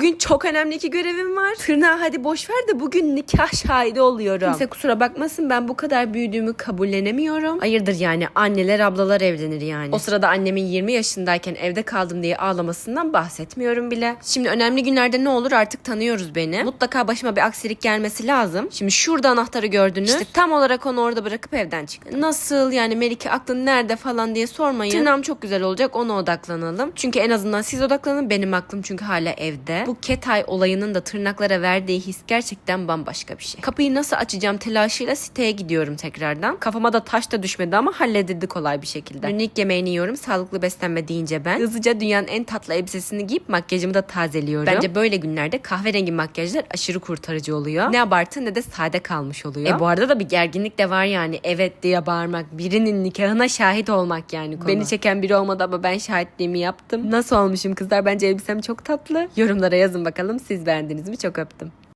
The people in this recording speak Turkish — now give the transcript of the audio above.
Bugün çok önemli iki görevim var. Tırnağı hadi boş ver de bugün nikah şahidi oluyorum. Kimse kusura bakmasın ben bu kadar büyüdüğümü kabullenemiyorum. Hayırdır yani anneler ablalar evlenir yani. O sırada annemin 20 yaşındayken evde kaldım diye ağlamasından bahsetmiyorum bile. Şimdi önemli günlerde ne olur artık tanıyoruz beni. Mutlaka başıma bir aksilik gelmesi lazım. Şimdi şurada anahtarı gördünüz. İşte tam olarak onu orada bırakıp evden çık. Nasıl yani Melike aklın nerede falan diye sormayın. Tırnağım çok güzel olacak ona odaklanalım. Çünkü en azından siz odaklanın benim aklım çünkü hala evde. Bu ketay olayının da tırnaklara verdiği his gerçekten bambaşka bir şey. Kapıyı nasıl açacağım telaşıyla siteye gidiyorum tekrardan. Kafama da taş da düşmedi ama halledildi kolay bir şekilde. Dün ilk yemeğini yiyorum sağlıklı beslenme deyince ben. Hızlıca dünyanın en tatlı elbisesini giyip makyajımı da tazeliyorum. Bence böyle günlerde kahverengi makyajlar aşırı kurtarıcı oluyor. Ne abartı ne de sade kalmış oluyor. E bu arada da bir gerginlik de var yani. Evet diye bağırmak. Birinin nikahına şahit olmak yani konu. Beni çeken biri olmadı ama ben şahitliğimi yaptım. Nasıl olmuşum kızlar? Bence elbisem çok tatlı. Yorumlara yazın bakalım siz beğendiniz mi? Çok öptüm.